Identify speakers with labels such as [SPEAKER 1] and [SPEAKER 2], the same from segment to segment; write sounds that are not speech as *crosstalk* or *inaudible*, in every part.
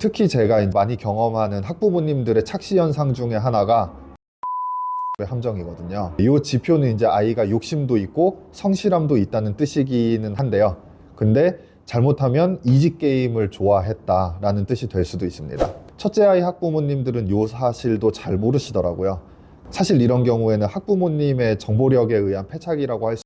[SPEAKER 1] 특히 제가 많이 경험하는 학부모님들의 착시 현상 중에 하나가 함정이거든요. 이 지표는 이제 아이가 욕심도 있고 성실함도 있다는 뜻이기는 한데요. 근데 잘못하면 이지 게임을 좋아했다라는 뜻이 될 수도 있습니다. 첫째 아이 학부모님들은 요 사실도 잘 모르시더라고요. 사실 이런 경우에는 학부모님의 정보력에 의한 패착이라고 할 수.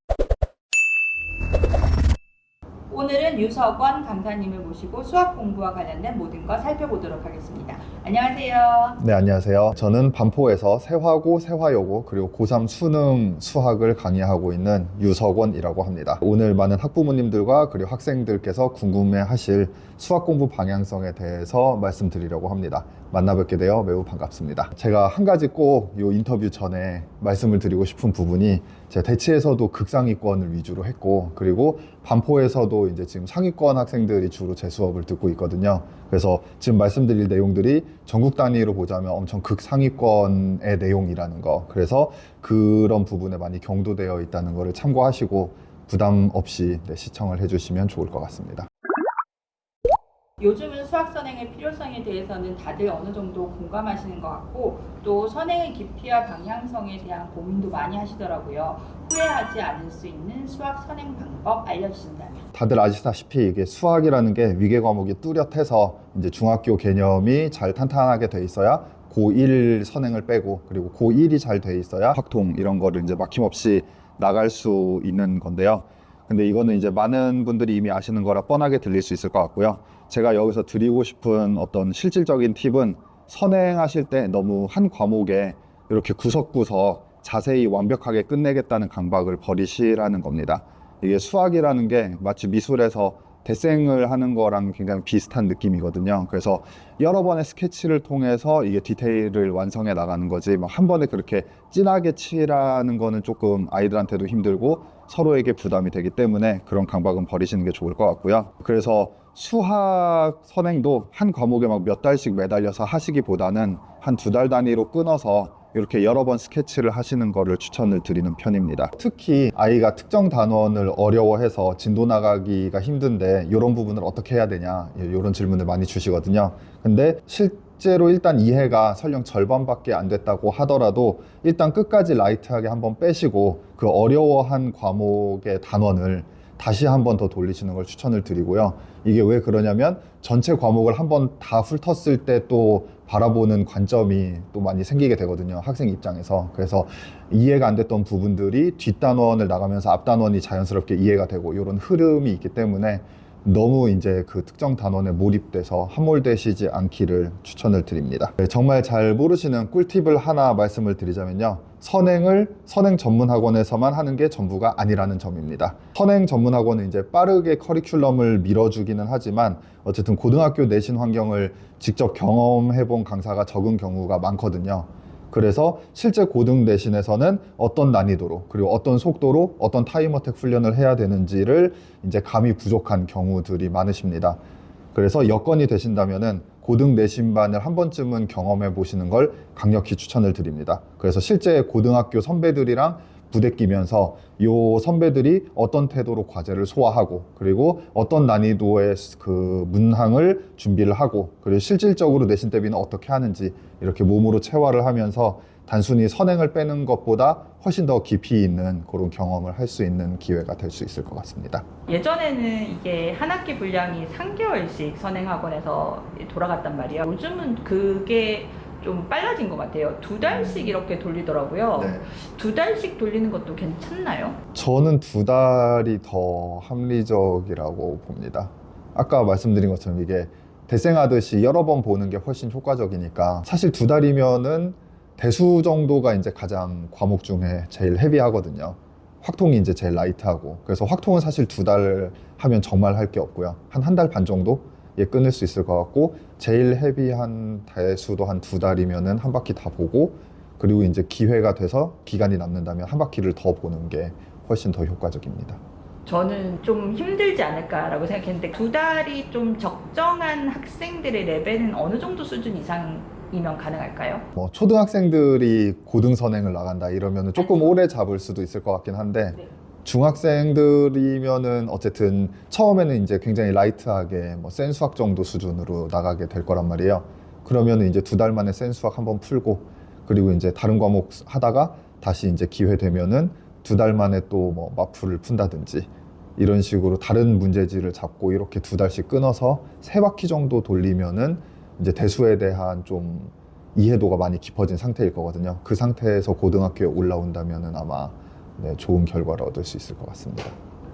[SPEAKER 2] 오늘은 유석원 강사님을 모시고 수학 공부와 관련된 모든 것 살펴보도록 하겠습니다. 안녕하세요.
[SPEAKER 1] 네, 안녕하세요. 저는 반포에서 세화고, 세화여고, 그리고 고3 수능 수학을 강의하고 있는 유석원이라고 합니다. 오늘 많은 학부모님들과 그리고 학생들께서 궁금해 하실 수학 공부 방향성에 대해서 말씀드리려고 합니다. 만나 뵙게 되어 매우 반갑습니다. 제가 한 가지 꼭 이 인터뷰 전에 말씀을 드리고 싶은 부분이 제가 대치에서도 극상위권을 위주로 했고, 그리고 반포에서도 이제 지금 상위권 학생들이 주로 제 수업을 듣고 있거든요. 그래서 지금 말씀드릴 내용들이 전국 단위로 보자면 엄청 극상위권의 내용이라는 거. 그래서 그런 부분에 많이 경도되어 있다는 것을 참고하시고 부담 없이 네, 시청을 해주시면 좋을 것 같습니다.
[SPEAKER 2] 요즘은 수학 선행의 필요성에 대해서는 다들 어느 정도 공감하시는 것 같고 또 선행의 깊이와 방향성에 대한 고민도 많이 하시더라고요. 후회하지 않을 수 있는 수학 선행 방법 알려주신다면.
[SPEAKER 1] 다들 아시다시피 이게 수학이라는 게 위계 과목이 뚜렷해서 이제 중학교 개념이 잘 탄탄하게 돼 있어야 고1 선행을 빼고 그리고 고1이 잘 돼 있어야 확통 이런 거를 이제 막힘없이 나갈 수 있는 건데요. 근데 이거는 이제 많은 분들이 이미 아시는 거라 뻔하게 들릴 수 있을 것 같고요. 제가 여기서 드리고 싶은 어떤 실질적인 팁은 선행하실 때 너무 한 과목에 이렇게 구석구석 자세히 완벽하게 끝내겠다는 강박을 버리시라는 겁니다. 이게 수학이라는 게 마치 미술에서 대생을 하는 거랑 굉장히 비슷한 느낌이거든요. 그래서 여러 번의 스케치를 통해서 이게 디테일을 완성해 나가는 거지, 막한 번에 그렇게 진하게 칠하는 거는 조금 아이들한테도 힘들고 서로에게 부담이 되기 때문에 그런 강박은 버리시는 게 좋을 것 같고요. 그래서 수학 선행도 한 과목에 막 몇 달씩 매달려서 하시기보다는 한 두 달 단위로 끊어서 이렇게 여러 번 스케치를 하시는 거를 추천을 드리는 편입니다. 특히 아이가 특정 단원을 어려워해서 진도 나가기가 힘든데 이런 부분을 어떻게 해야 되냐 이런 질문을 많이 주시거든요. 근데 실제로 일단 이해가 설령 절반밖에 안 됐다고 하더라도 일단 끝까지 라이트하게 한번 빼시고 그 어려워한 과목의 단원을 다시 한 번 더 돌리시는 걸 추천을 드리고요. 이게 왜 그러냐면 전체 과목을 한 번 다 훑었을 때 또 바라보는 관점이 또 많이 생기게 되거든요. 학생 입장에서. 그래서 이해가 안 됐던 부분들이 뒷단원을 나가면서 앞단원이 자연스럽게 이해가 되고 이런 흐름이 있기 때문에 너무 이제 그 특정 단원에 몰입돼서 함몰되시지 않기를 추천을 드립니다. 네, 정말 잘 모르시는 꿀팁을 하나 말씀을 드리자면요. 선행을 선행 전문 학원에서만 하는 게 전부가 아니라는 점입니다. 선행 전문 학원은 이제 빠르게 커리큘럼을 밀어주기는 하지만 어쨌든 고등학교 내신 환경을 직접 경험해 본 강사가 적은 경우가 많거든요. 그래서 실제 고등 내신에서는 어떤 난이도로 그리고 어떤 속도로 어떤 타임어택 훈련을 해야 되는지를 이제 감이 부족한 경우들이 많으십니다. 그래서 여건이 되신다면은 고등 내신반을 한 번쯤은 경험해 보시는 걸 강력히 추천을 드립니다. 그래서 실제 고등학교 선배들이랑 부대끼면서 요 선배들이 어떤 태도로 과제를 소화하고 그리고 어떤 난이도의 그 문항을 준비를 하고 그리고 실질적으로 내신 대비는 어떻게 하는지 이렇게 몸으로 체화를 하면서 단순히 선행을 빼는 것보다 훨씬 더 깊이 있는 그런 경험을 할 수 있는 기회가 될 수 있을 것 같습니다.
[SPEAKER 2] 예전에는 이게 한 학기 분량이 3개월씩 선행학원에서 돌아갔단 말이에요. 요즘은 그게 좀 빨라진 것 같아요. 두 달씩 이렇게 돌리더라고요.
[SPEAKER 1] 네.
[SPEAKER 2] 두 달씩 돌리는 것도 괜찮나요?
[SPEAKER 1] 저는 두 달이 더 합리적이라고 봅니다. 아까 말씀드린 것처럼 이게 대생하듯이 여러 번 보는 게 훨씬 효과적이니까 사실 두 달이면은 대수 정도가 이제 가장 과목 중에 제일 헤비하거든요. 확통이 이제 제일 라이트하고 그래서 확통은 사실 두 달 하면 정말 할 게 없고요. 한 한 달 반 정도 예 끊을 수 있을 것 같고 제일 헤비한 대수도 한 두 달이면은 한 바퀴 다 보고 그리고 이제 기회가 돼서 기간이 남는다면 한 바퀴를 더 보는 게 훨씬 더 효과적입니다.
[SPEAKER 2] 저는 좀 힘들지 않을까라고 생각했는데 두 달이 좀 적정한 학생들의 레벨은 어느 정도 수준 이상 이면 가능할까요?
[SPEAKER 1] 뭐 초등학생들이 고등 선행을 나간다 이러면 조금 오래 잡을 수도 있을 것 같긴 한데
[SPEAKER 2] 네.
[SPEAKER 1] 중학생들이면은 어쨌든 처음에는 이제 굉장히 라이트하게 뭐 센 수학 정도 수준으로 나가게 될 거란 말이에요. 그러면은 이제 두 달 만에 센 수학 한번 풀고 그리고 이제 다른 과목 하다가 다시 이제 기회 되면은 두 달 만에 또 뭐 마풀을 푼다든지 이런 식으로 다른 문제지를 잡고 이렇게 두 달씩 끊어서 세 바퀴 정도 돌리면은 이제 대수에 대한 좀 이해도가 많이 깊어진 상태일 거거든요. 그 상태에서 고등학교에 올라온다면은 아마 네, 좋은 결과를 얻을 수 있을 것 같습니다.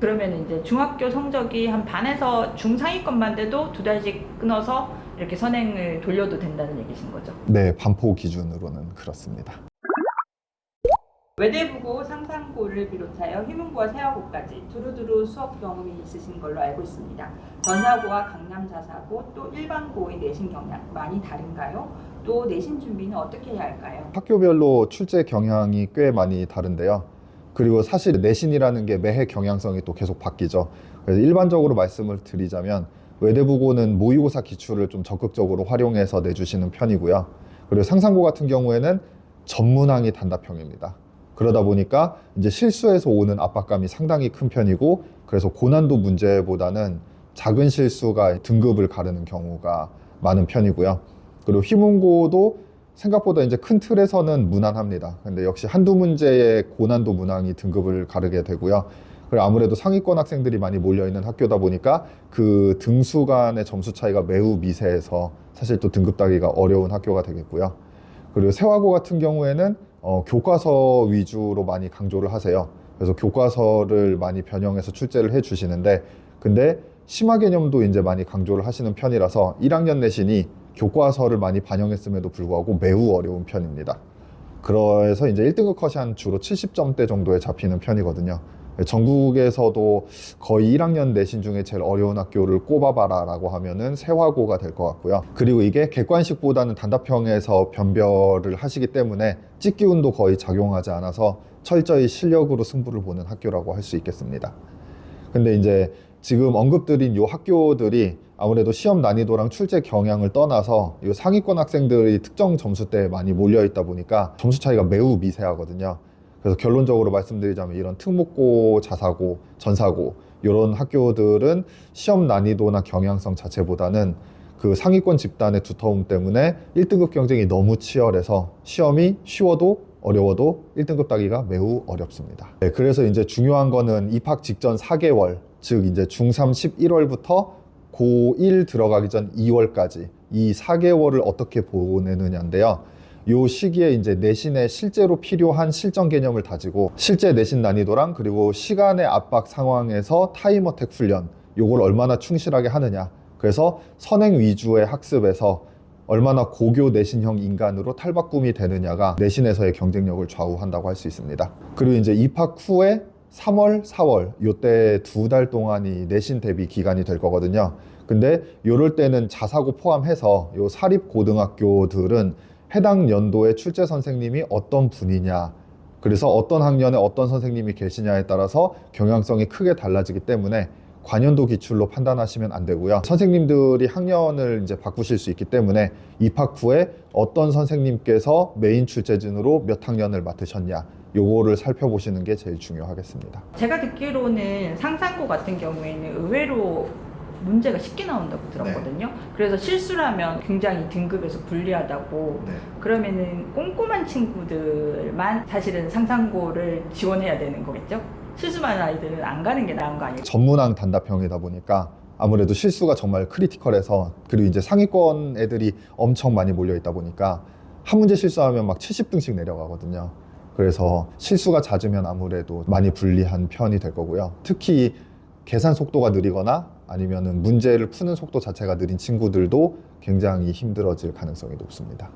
[SPEAKER 2] 그러면 이제 중학교 성적이 한 반에서 중상위권만 돼도 두 달씩 끊어서 이렇게 선행을 돌려도 된다는 얘기신 거죠.
[SPEAKER 1] 네, 반포 기준으로는 그렇습니다.
[SPEAKER 2] 외대부고 상상고를 비롯하여 휘문고와 세화고까지 두루두루 수업 경험이 있으신 걸로 알고 있습니다. 전사고와 강남자사고 또 일반고의 내신 경향 많이 다른가요? 또 내신 준비는 어떻게 해야 할까요?
[SPEAKER 1] 학교별로 출제 경향이 꽤 많이 다른데요. 그리고 사실 내신이라는 게 매해 경향성이 또 계속 바뀌죠. 그래서 일반적으로 말씀을 드리자면 외대부고는 모의고사 기출을 좀 적극적으로 활용해서 내주시는 편이고요. 그리고 상상고 같은 경우에는 전문항이 단답형입니다. 그러다 보니까 이제 실수에서 오는 압박감이 상당히 큰 편이고 그래서 고난도 문제보다는 작은 실수가 등급을 가르는 경우가 많은 편이고요. 그리고 휘문고도 생각보다 이제 큰 틀에서는 무난합니다. 근데 역시 한두 문제의 고난도 문항이 등급을 가르게 되고요. 그리고 아무래도 상위권 학생들이 많이 몰려 있는 학교다 보니까 그 등수 간의 점수 차이가 매우 미세해서 사실 또 등급 따기가 어려운 학교가 되겠고요. 그리고 세화고 같은 경우에는 어, 교과서 위주로 많이 강조를 하세요. 그래서 교과서를 많이 변형해서 출제를 해 주시는데 근데 심화 개념도 이제 많이 강조를 하시는 편이라서 1학년 내신이 교과서를 많이 반영했음에도 불구하고 매우 어려운 편입니다. 그래서 이제 1등급 컷이 한 주로 70점대 정도에 잡히는 편이거든요. 전국에서도 거의 1학년 내신 중에 제일 어려운 학교를 꼽아봐라 라고 하면은 세화고가 될 것 같고요. 그리고 이게 객관식보다는 단답형에서 변별을 하시기 때문에 찍기운도 거의 작용하지 않아서 철저히 실력으로 승부를 보는 학교라고 할 수 있겠습니다. 근데 이제 지금 언급드린 요 학교들이 아무래도 시험 난이도랑 출제 경향을 떠나서 이 상위권 학생들이 특정 점수대에 많이 몰려 있다 보니까 점수 차이가 매우 미세하거든요. 그래서 결론적으로 말씀드리자면 이런 특목고, 자사고, 전사고 이런 학교들은 시험 난이도나 경향성 자체보다는 그 상위권 집단의 두터움 때문에 1등급 경쟁이 너무 치열해서 시험이 쉬워도 어려워도 1등급 따기가 매우 어렵습니다. 네, 그래서 이제 중요한 거는 입학 직전 4개월, 즉 이제 중3 11월부터 고1 들어가기 전 2월까지 이 4개월을 어떻게 보내느냐인데요. 요 시기에 이제 내신에 실제로 필요한 실전 개념을 다지고 실제 내신 난이도랑 그리고 시간의 압박 상황에서 타임어택 훈련 요걸 얼마나 충실하게 하느냐. 그래서 선행 위주의 학습에서 얼마나 고교 내신형 인간으로 탈바꿈이 되느냐가 내신에서의 경쟁력을 좌우한다고 할 수 있습니다. 그리고 이제 입학 후에 3월, 4월 요때 두 달 동안이 내신 대비 기간이 될 거거든요. 근데 요럴 때는 자사고 포함해서 요 사립 고등학교들은 해당 연도의 출제 선생님이 어떤 분이냐 그래서 어떤 학년에 어떤 선생님이 계시냐에 따라서 경향성이 크게 달라지기 때문에 관연도 기출로 판단하시면 안 되고요. 선생님들이 학년을 이제 바꾸실 수 있기 때문에 입학 후에 어떤 선생님께서 메인 출제진으로 몇 학년을 맡으셨냐 요거를 살펴보시는 게 제일 중요하겠습니다.
[SPEAKER 2] 제가 듣기로는 상상고 같은 경우에는 의외로 문제가 쉽게 나온다고 들었거든요. 그래서 실수라면 굉장히 등급에서 불리하다고. 그러면은 꼼꼼한 친구들만 사실은 상상고를 지원해야 되는 거겠죠? 실수만 아이들은 안 가는 게 나은 거 아니에요?
[SPEAKER 1] 전문항 단답형이다 보니까 아무래도 실수가 정말 크리티컬해서 그리고 이제 상위권 애들이 엄청 많이 몰려 있다 보니까 한 문제 실수하면 막 70등씩 내려가거든요. 그래서 실수가 잦으면 아무래도 많이 불리한 편이 될 거고요. 특히 계산 속도가 느리거나 아니면은 문제를 푸는 속도 자체가 느린 친구들도 굉장히 힘들어질 가능성이 높습니다.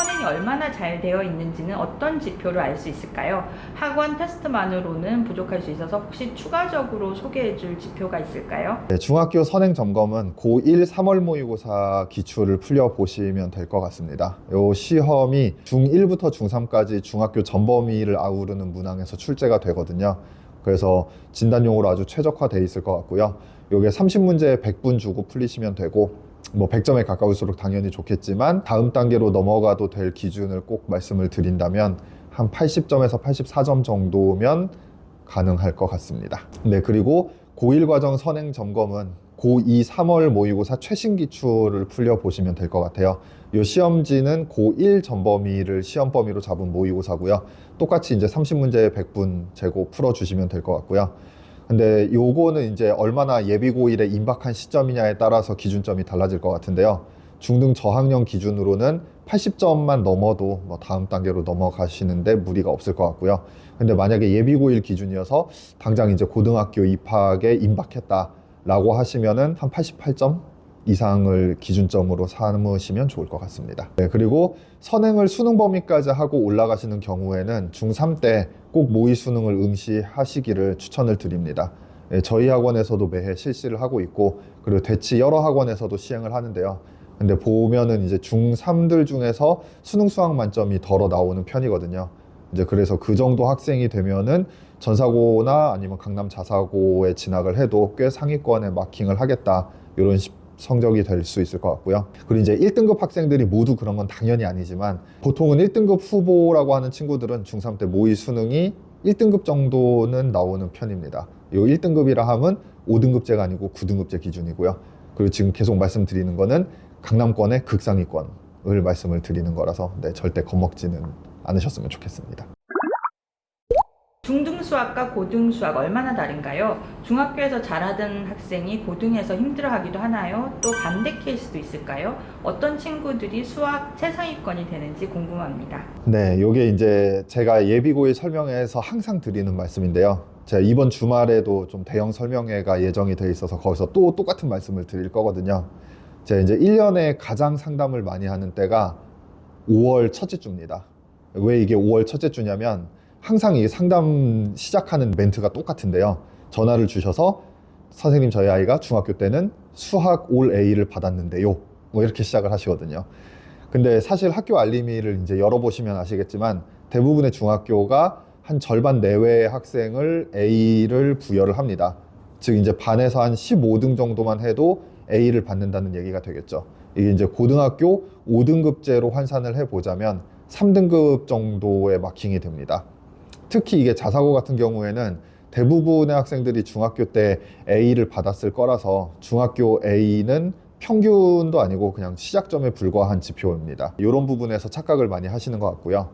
[SPEAKER 2] 선행이 얼마나 잘 되어 있는지는 어떤 지표로 알 수 있을까요? 학원 테스트만으로는 부족할 수 있어서 혹시 추가적으로 소개해 줄 지표가 있을까요?
[SPEAKER 1] 네, 중학교 선행 점검은 고1 3월 모의고사 기출을 풀려 보시면 될 것 같습니다. 이 시험이 중1부터 중3까지 중학교 전범위를 아우르는 문항에서 출제가 되거든요. 그래서 진단용으로 아주 최적화되어 있을 것 같고요. 요게 30문제 100분 주고 풀리시면 되고 뭐 100점에 가까울수록 당연히 좋겠지만 다음 단계로 넘어가도 될 기준을 꼭 말씀을 드린다면 한 80점에서 84점 정도면 가능할 것 같습니다. 네, 그리고 고1 과정 선행 점검은 고2 3월 모의고사 최신 기출을 풀려 보시면 될 것 같아요. 이 시험지는 고1 전범위를 시험 범위로 잡은 모의고사고요. 똑같이 이제 30문제 100분 재고 풀어 주시면 될 것 같고요. 근데 요거는 이제 얼마나 예비 고1에 임박한 시점이냐에 따라서 기준점이 달라질 것 같은데요. 중등 저학년 기준으로는 80점만 넘어도 뭐 다음 단계로 넘어가시는데 무리가 없을 것 같고요. 근데 만약에 예비 고1 기준이어서 당장 이제 고등학교 입학에 임박했다 라고 하시면은 한 88점 이상을 기준점으로 삼으시면 좋을 것 같습니다. 네, 그리고 선행을 수능 범위까지 하고 올라가시는 경우에는 중3 때 꼭 모의 수능을 응시하시기를 추천을 드립니다. 예, 저희 학원에서도 매해 실시를 하고 있고 그리고 대치 여러 학원에서도 시행을 하는데요. 근데 보면은 이제 중3들 중에서 수능 수학 만점이 덜어 나오는 편이거든요. 이제 그래서 그 정도 학생이 되면은 전사고나 아니면 강남 자사고에 진학을 해도 꽤 상위권에 마킹을 하겠다. 이런 시- 성적이 될 수 있을 것 같고요. 그리고 이제 1등급 학생들이 모두 그런 건 당연히 아니지만 보통은 1등급 후보라고 하는 친구들은 중3 때 모의 수능이 1등급 정도는 나오는 편입니다. 이 1등급이라 함은 5등급제가 아니고 9등급제 기준이고요. 그리고 지금 계속 말씀드리는 거는 강남권의 극상위권을 말씀을 드리는 거라서 네, 절대 겁먹지는 않으셨으면 좋겠습니다.
[SPEAKER 2] 중등 수학과 고등 수학 얼마나 다른가요? 중학교에서 잘하던 학생이 고등에서 힘들어하기도 하나요? 또 반대 케이스도 있을까요? 어떤 친구들이 수학 최상위권이 되는지 궁금합니다.
[SPEAKER 1] 네, 요게 이제 제가 예비고의 설명회에서 항상 드리는 말씀인데요. 제가 이번 주말에도 좀 대형 설명회가 예정이 돼 있어서 거기서 또 똑같은 말씀을 드릴 거거든요. 제가 이제 1년에 가장 상담을 많이 하는 때가 5월 첫째 주입니다. 왜 이게 5월 첫째 주냐면 항상 이 상담 시작하는 멘트가 똑같은데요. 전화를 주셔서 선생님 저희 아이가 중학교 때는 수학 올 A를 받았는데요. 뭐 이렇게 시작을 하시거든요. 근데 사실 학교 알림이를 이제 열어보시면 아시겠지만 대부분의 중학교가 한 절반 내외의 학생을 A를 부여를 합니다. 즉 이제 반에서 한 15등 정도만 해도 A를 받는다는 얘기가 되겠죠. 이게 이제 고등학교 5등급제로 환산을 해보자면 3등급 정도의 마킹이 됩니다. 특히 이게 자사고 같은 경우에는 대부분의 학생들이 중학교 때 A를 받았을 거라서 중학교 A는 평균도 아니고 그냥 시작점에 불과한 지표입니다. 이런 부분에서 착각을 많이 하시는 것 같고요.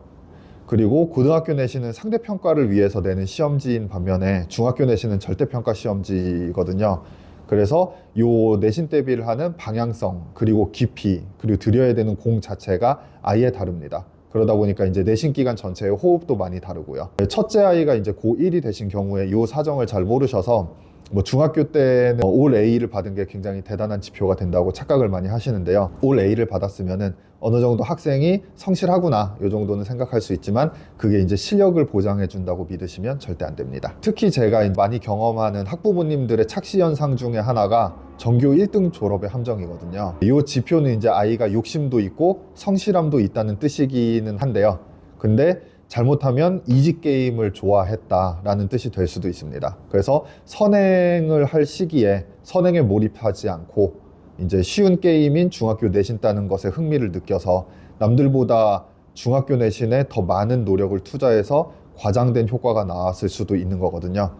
[SPEAKER 1] 그리고 고등학교 내시는 상대평가를 위해서 내는 시험지인 반면에 중학교 내시는 절대평가 시험지거든요. 그래서 요 내신 대비를 하는 방향성, 그리고 깊이, 그리고 들여야 되는 공 자체가 아예 다릅니다. 그러다 보니까 이제 내신 기간 전체의 호흡도 많이 다르고요. 첫째 아이가 이제 고1이 되신 경우에 요 사정을 잘 모르셔서 뭐 중학교 때는 올 A를 받은 게 굉장히 대단한 지표가 된다고 착각을 많이 하시는데요. 올 A를 받았으면은 어느 정도 학생이 성실하구나 요 정도는 생각할 수 있지만 그게 이제 실력을 보장해 준다고 믿으시면 절대 안 됩니다. 특히 제가 많이 경험하는 학부모님들의 착시 현상 중에 하나가 전교 1등 졸업의 함정이거든요. 이 지표는 이제 아이가 욕심도 있고 성실함도 있다는 뜻이기는 한데요. 근데 잘못하면 이지 게임을 좋아했다라는 뜻이 될 수도 있습니다. 그래서 선행을 할 시기에 선행에 몰입하지 않고 이제 쉬운 게임인 중학교 내신 따는 것에 흥미를 느껴서 남들보다 중학교 내신에 더 많은 노력을 투자해서 과장된 효과가 나왔을 수도 있는 거거든요.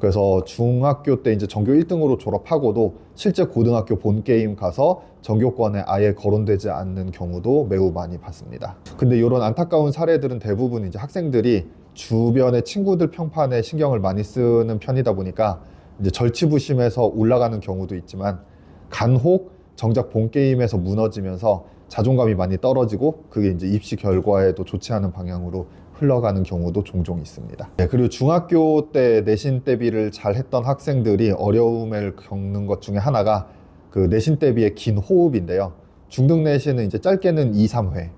[SPEAKER 1] 그래서 중학교 때 이제 전교 1등으로 졸업하고도 실제 고등학교 본 게임 가서 전교권에 아예 거론되지 않는 경우도 매우 많이 봤습니다. 근데 이런 안타까운 사례들은 대부분 이제 학생들이 주변의 친구들 평판에 신경을 많이 쓰는 편이다 보니까 이제 절치부심해서 올라가는 경우도 있지만 간혹 정작 본 게임에서 무너지면서 자존감이 많이 떨어지고 그게 이제 입시 결과에도 좋지 않은 방향으로 흘러가는 경우도 종종 있습니다. 네, 그리고 중학교 때 내신 대비를 잘 했던 학생들이 어려움을 겪는 것 중에 하나가 그 내신 대비의 긴 호흡인데요. 중등 내신은 이제 짧게는 2, 3회,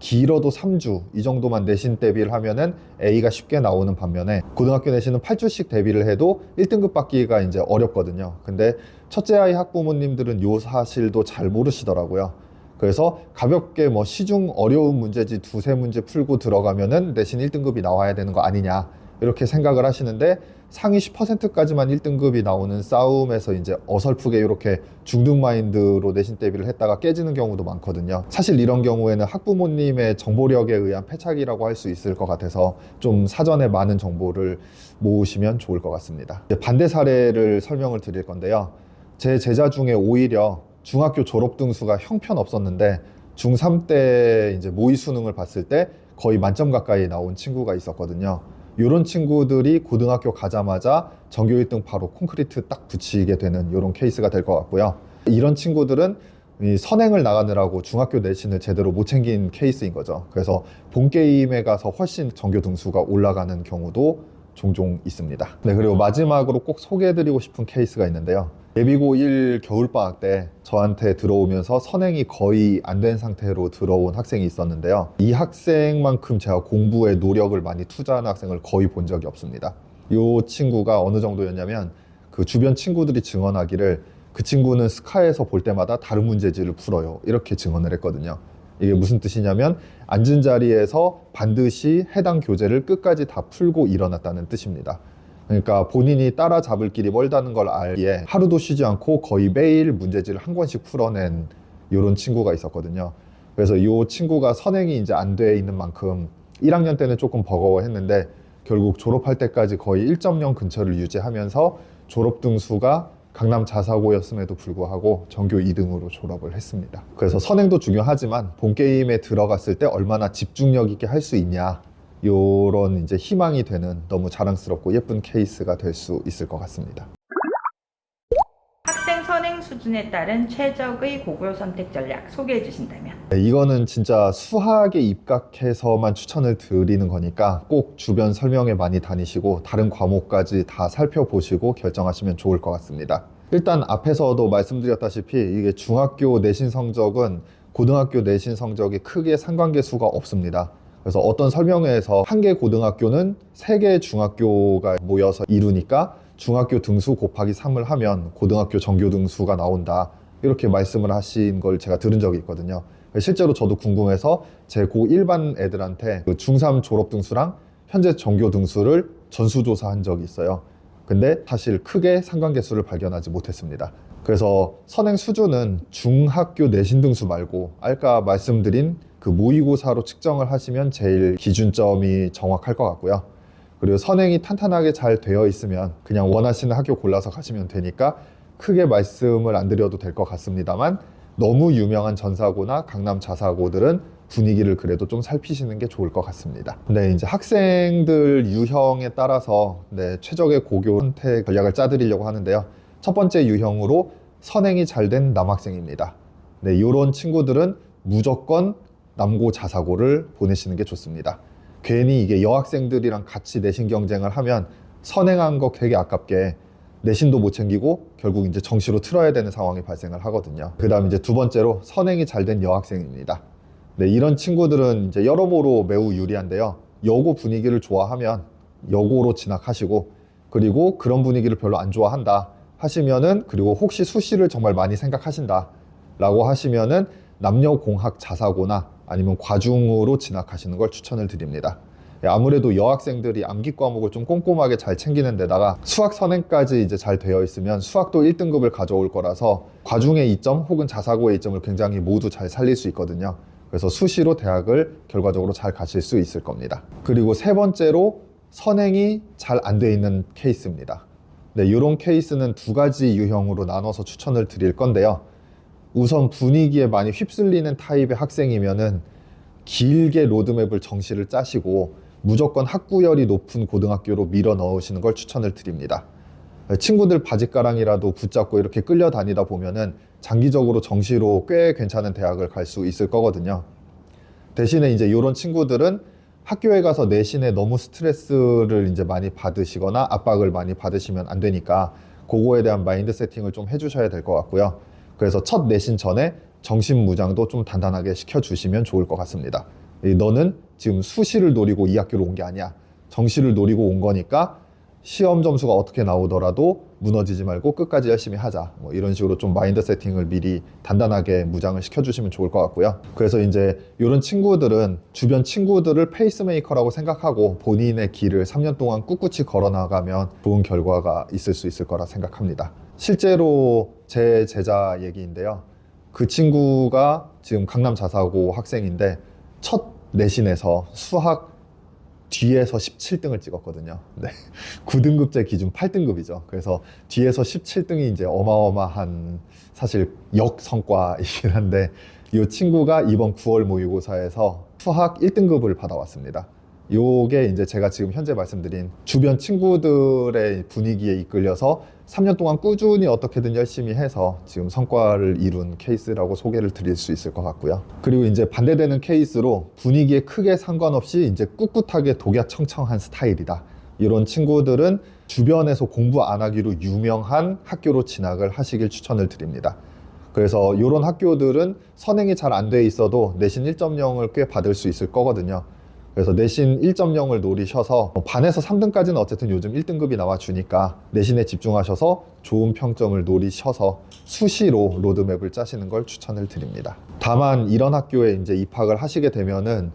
[SPEAKER 1] 길어도 3주 이 정도만 내신 대비를 하면은 A가 쉽게 나오는 반면에 고등학교 내신은 8주씩 대비를 해도 1등급 받기가 이제 어렵거든요. 근데 첫째 아이 학부모님들은 요 사실도 잘 모르시더라고요. 그래서 가볍게 뭐 시중 어려운 문제지 두세 문제 풀고 들어가면은 내신 1등급이 나와야 되는 거 아니냐 이렇게 생각을 하시는데 상위 10%까지만 1등급이 나오는 싸움에서 이제 어설프게 이렇게 중등 마인드로 내신 대비를 했다가 깨지는 경우도 많거든요. 사실 이런 경우에는 학부모님의 정보력에 의한 패착이라고 할 수 있을 것 같아서 좀 사전에 많은 정보를 모으시면 좋을 것 같습니다. 반대 사례를 설명을 드릴 건데요. 제 제자 중에 오히려 중학교 졸업 등수가 형편없었는데 중3 때 이제 모의 수능을 봤을 때 거의 만점 가까이 나온 친구가 있었거든요. 이런 친구들이 고등학교 가자마자 전교 1등 바로 콘크리트 딱 붙이게 되는 이런 케이스가 될 것 같고요. 이런 친구들은 이 선행을 나가느라고 중학교 내신을 제대로 못 챙긴 케이스인 거죠. 그래서 본 게임에 가서 훨씬 전교 등수가 올라가는 경우도 종종 있습니다. 네, 그리고 마지막으로 꼭 소개해드리고 싶은 케이스가 있는데요. 예비고 1 겨울방학 때 저한테 들어오면서 선행이 거의 안 된 상태로 들어온 학생이 있었는데요. 이 학생만큼 제가 공부에 노력을 많이 투자하는 학생을 거의 본 적이 없습니다. 이 친구가 어느 정도였냐면 그 주변 친구들이 증언하기를 그 친구는 스카에서 볼 때마다 다른 문제지를 풀어요. 이렇게 증언을 했거든요. 이게 무슨 뜻이냐면 앉은 자리에서 반드시 해당 교재를 끝까지 다 풀고 일어났다는 뜻입니다. 그러니까 본인이 따라잡을 길이 멀다는 걸 알기에 하루도 쉬지 않고 거의 매일 문제지를 한 권씩 풀어낸 이런 친구가 있었거든요. 그래서 이 친구가 선행이 이제 안 돼 있는 만큼 1학년 때는 조금 버거워했는데 결국 졸업할 때까지 거의 1.0 근처를 유지하면서 졸업 등수가 강남 자사고였음에도 불구하고 전교 2등으로 졸업을 했습니다. 그래서 선행도 중요하지만 본 게임에 들어갔을 때 얼마나 집중력 있게 할 수 있냐 요런 이제 희망이 되는 너무 자랑스럽고 예쁜 케이스가 될 수 있을 것 같습니다.
[SPEAKER 2] 학생 선행 수준에 따른 최적의 고교 선택 전략 소개해 주신다면
[SPEAKER 1] 네, 이거는 진짜 수학에 입각해서만 추천을 드리는 거니까 꼭 주변 설명회 많이 다니시고 다른 과목까지 다 살펴보시고 결정하시면 좋을 것 같습니다. 일단 앞에서도 말씀드렸다시피 이게 중학교 내신 성적은 고등학교 내신 성적이 크게 상관계수가 없습니다. 그래서 어떤 설명회에서 한 개 고등학교는 세 개 중학교가 모여서 이루니까 중학교 등수 곱하기 3을 하면 고등학교 전교 등수가 나온다. 이렇게 말씀을 하신 걸 제가 들은 적이 있거든요. 실제로 저도 궁금해서 제 고1반 애들한테 그 중3 졸업 등수랑 현재 전교 등수를 전수조사한 적이 있어요. 근데 사실 크게 상관계수를 발견하지 못했습니다. 그래서 선행 수준은 중학교 내신 등수 말고 아까 말씀드린 그 모의고사로 측정을 하시면 제일 기준점이 정확할 것 같고요. 그리고 선행이 탄탄하게 잘 되어 있으면 그냥 원하시는 학교 골라서 가시면 되니까 크게 말씀을 안 드려도 될 것 같습니다만 너무 유명한 전사고나 강남 자사고들은 분위기를 그래도 좀 살피시는 게 좋을 것 같습니다. 네, 이제 학생들 유형에 따라서 네, 최적의 고교 선택 전략을 짜드리려고 하는데요. 첫 번째 유형으로 선행이 잘 된 남학생입니다. 네, 이런 친구들은 무조건 남고 자사고를 보내시는 게 좋습니다. 괜히 이게 여학생들이랑 같이 내신 경쟁을 하면 선행한 거 되게 아깝게 내신도 못 챙기고 결국 이제 정시로 틀어야 되는 상황이 발생을 하거든요. 그 다음 이제 두 번째로 선행이 잘 된 여학생입니다. 네, 이런 친구들은 이제 여러모로 매우 유리한데요. 여고 분위기를 좋아하면 여고로 진학하시고 그리고 그런 분위기를 별로 안 좋아한다 하시면은 그리고 혹시 수시를 정말 많이 생각하신다 라고 하시면은 남녀공학 자사고나 아니면 과중으로 진학하시는 걸 추천을 드립니다. 예, 아무래도 여학생들이 암기 과목을 좀 꼼꼼하게 잘 챙기는 데다가 수학 선행까지 이제 잘 되어 있으면 수학도 1등급을 가져올 거라서 과중의 이점 혹은 자사고의 이점을 굉장히 모두 잘 살릴 수 있거든요. 그래서 수시로 대학을 결과적으로 잘 가실 수 있을 겁니다. 그리고 세 번째로 선행이 잘 안 돼 있는 케이스입니다. 네, 이런 케이스는 두 가지 유형으로 나눠서 추천을 드릴 건데요. 우선 분위기에 많이 휩쓸리는 타입의 학생이면은 길게 로드맵을 정시를 짜시고 무조건 학구열이 높은 고등학교로 밀어 넣으시는 걸 추천을 드립니다. 친구들 바짓가랑이라도 붙잡고 이렇게 끌려다니다 보면은 장기적으로 정시로 꽤 괜찮은 대학을 갈 수 있을 거거든요. 대신에 이제 이런 친구들은 학교에 가서 내신에 너무 스트레스를 이제 많이 받으시거나 압박을 많이 받으시면 안 되니까 그거에 대한 마인드 세팅을 좀 해주셔야 될 것 같고요. 그래서 첫 내신 전에 정신 무장도 좀 단단하게 시켜주시면 좋을 것 같습니다. 이 너는 지금 수시를 노리고 이 학교로 온 게 아니야. 정시를 노리고 온 거니까 시험 점수가 어떻게 나오더라도 무너지지 말고 끝까지 열심히 하자. 뭐 이런 식으로 좀 마인드 세팅을 미리 단단하게 무장을 시켜주시면 좋을 것 같고요. 그래서 이제 이런 친구들은 주변 친구들을 페이스메이커라고 생각하고 본인의 길을 3년 동안 꿋꿋이 걸어나가면 좋은 결과가 있을 수 있을 거라 생각합니다. 실제로 제 제자 얘기인데요. 그 친구가 지금 강남 자사고 학생인데 첫 내신에서 수학 뒤에서 17등을 찍었거든요. 네. *laughs* 9등급제 기준 8등급이죠. 그래서 뒤에서 17등이 이제 어마어마한 사실 역 성과이긴 한데 이 친구가 이번 9월 모의고사에서 수학 1등급을 받아왔습니다. 요게 이제 제가 지금 현재 말씀드린 주변 친구들의 분위기에 이끌려서 3년 동안 꾸준히 어떻게든 열심히 해서 지금 성과를 이룬 케이스라고 소개를 드릴 수 있을 것 같고요. 그리고 이제 반대되는 케이스로 분위기에 크게 상관없이 이제 꿋꿋하게 독야청청한 스타일이다. 이런 친구들은 주변에서 공부 안 하기로 유명한 학교로 진학을 하시길 추천을 드립니다. 그래서 이런 학교들은 선행이 잘 안 돼 있어도 내신 1.0을 꽤 받을 수 있을 거거든요. 그래서 내신 1.0을 노리셔서 반에서 3등까지는 어쨌든 요즘 1등급이 나와주니까 내신에 집중하셔서 좋은 평점을 노리셔서 수시로 로드맵을 짜시는 걸 추천을 드립니다. 다만 이런 학교에 이제 입학을 하시게 되면은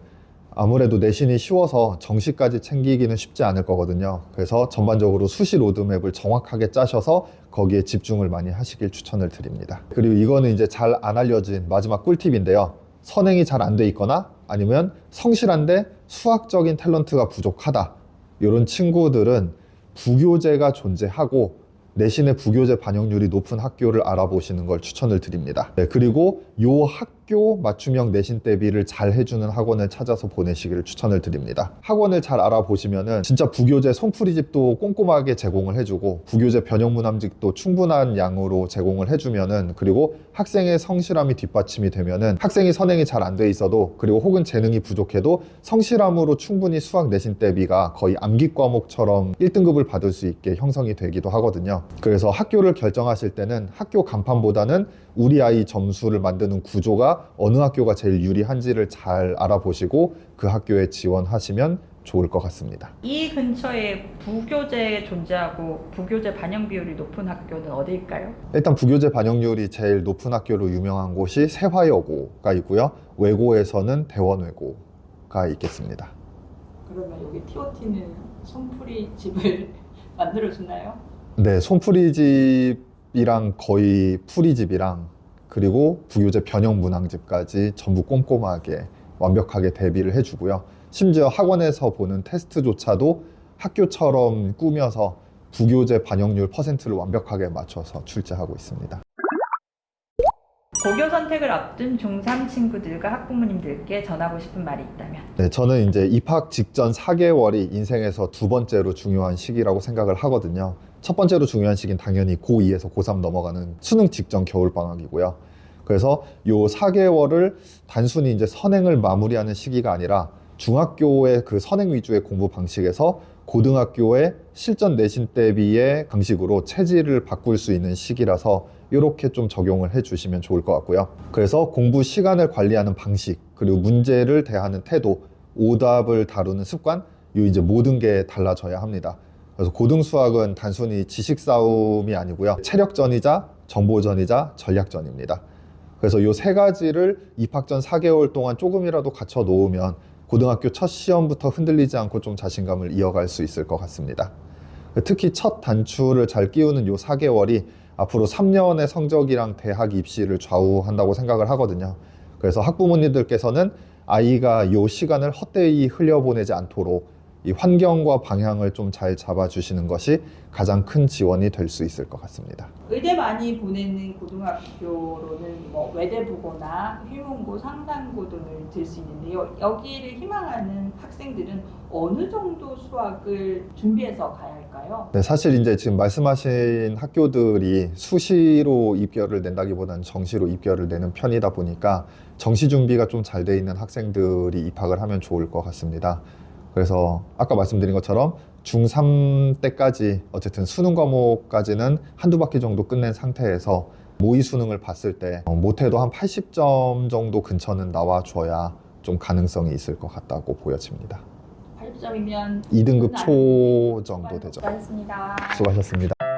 [SPEAKER 1] 아무래도 내신이 쉬워서 정시까지 챙기기는 쉽지 않을 거거든요. 그래서 전반적으로 수시 로드맵을 정확하게 짜셔서 거기에 집중을 많이 하시길 추천을 드립니다. 그리고 이거는 이제 잘 안 알려진 마지막 꿀팁인데요. 선행이 잘 안 돼 있거나 아니면 성실한데 수학적인 탤런트가 부족하다. 이런 친구들은 부교재가 존재하고 내신의 부교재 반영률이 높은 학교를 알아보시는 걸 추천을 드립니다. 네, 그리고 요 학교 맞춤형 내신 대비를 잘 해주는 학원을 찾아서 보내시기를 추천을 드립니다. 학원을 잘 알아보시면은 진짜 부교재 손풀이집도 꼼꼼하게 제공을 해주고 부교재 변형 문함집도 충분한 양으로 제공을 해주면은 그리고 학생의 성실함이 뒷받침이 되면은 학생이 선행이 잘 안 돼 있어도 그리고 혹은 재능이 부족해도 성실함으로 충분히 수학 내신 대비가 거의 암기 과목처럼 1등급을 받을 수 있게 형성이 되기도 하거든요. 그래서 학교를 결정하실 때는 학교 간판보다는 우리 아이 점수를 만 드는 구조가 어느 학교가 제일 유리한지를 잘 알아보시고 그 학교에 지원하시면 좋을 것 같습니다.
[SPEAKER 2] 이 근처에 부교재 존재하고 부교재 반영 비율이 높은 학교는 어디일까요?
[SPEAKER 1] 일단 부교재 반영률이 제일 높은 학교로 유명한 곳이 세화여고가 있고요. 외고에서는 대원외고가 있겠습니다.
[SPEAKER 2] 그러면 여기 TOT는 손풀이 집을 *laughs* 만들어 주나요?
[SPEAKER 1] 네, 손풀이 집이랑 거의 풀이 집이랑 그리고 부교재 변형 문항집까지 전부 꼼꼼하게 완벽하게 대비를 해주고요. 심지어 학원에서 보는 테스트조차도 학교처럼 꾸며서 부교재 반영률 퍼센트를 완벽하게 맞춰서 출제하고 있습니다.
[SPEAKER 2] 고교 선택을 앞둔 중3 친구들과 학부모님들께 전하고 싶은 말이 있다면
[SPEAKER 1] 네, 저는 이제 입학 직전 4개월이 인생에서 두 번째로 중요한 시기라고 생각을 하거든요. 첫 번째로 중요한 시기는 당연히 고2에서 고3 넘어가는 수능 직전 겨울방학이고요. 그래서 요 4개월을 단순히 이제 선행을 마무리하는 시기가 아니라 중학교의 그 선행 위주의 공부 방식에서 고등학교의 실전 내신 대비의 방식으로 체질을 바꿀 수 있는 시기라서 이렇게 좀 적용을 해 주시면 좋을 것 같고요. 그래서 공부 시간을 관리하는 방식, 그리고 문제를 대하는 태도, 오답을 다루는 습관, 요 이제 모든 게 달라져야 합니다. 그래서 고등 수학은 단순히 지식 싸움이 아니고요. 체력전이자 정보전이자 전략전입니다. 그래서 요세 가지를 입학 전 4개월 동안 조금이라도 갖춰 놓으면 고등학교 첫 시험부터 흔들리지 않고 좀 자신감을 이어갈 수 있을 것 같습니다. 특히 첫 단추를 잘 끼우는 요 4개월이 앞으로 3년의 성적이랑 대학 입시를 좌우한다고 생각을 하거든요. 그래서 학부모님들께서는 아이가 요 시간을 헛되이 흘려보내지 않도록 이 환경과 방향을 좀 잘 잡아주시는 것이 가장 큰 지원이 될 수 있을 것 같습니다.
[SPEAKER 2] 의대 많이 보내는 고등학교로는 뭐 외대부고나 휘문고, 상단고 등을 들 수 있는데요. 여기를 희망하는 학생들은 어느 정도 수학을 준비해서 가야 할까요?
[SPEAKER 1] 네, 사실 이제 지금 말씀하신 학교들이 수시로 입결을 낸다기보다는 정시로 입결을 내는 편이다 보니까 정시 준비가 좀 잘 돼 있는 학생들이 입학을 하면 좋을 것 같습니다. 그래서 아까 말씀드린 것처럼 중3 때까지 어쨌든 수능 과목까지는 한두 바퀴 정도 끝낸 상태에서 모의 수능을 봤을 때 어, 못해도 한 80점 정도 근처는 나와줘야 좀 가능성이 있을 것 같다고 보여집니다.
[SPEAKER 2] 8점이면
[SPEAKER 1] 2등급 초 정도 되죠.
[SPEAKER 2] 수고하셨습니다.
[SPEAKER 1] 수고하셨습니다.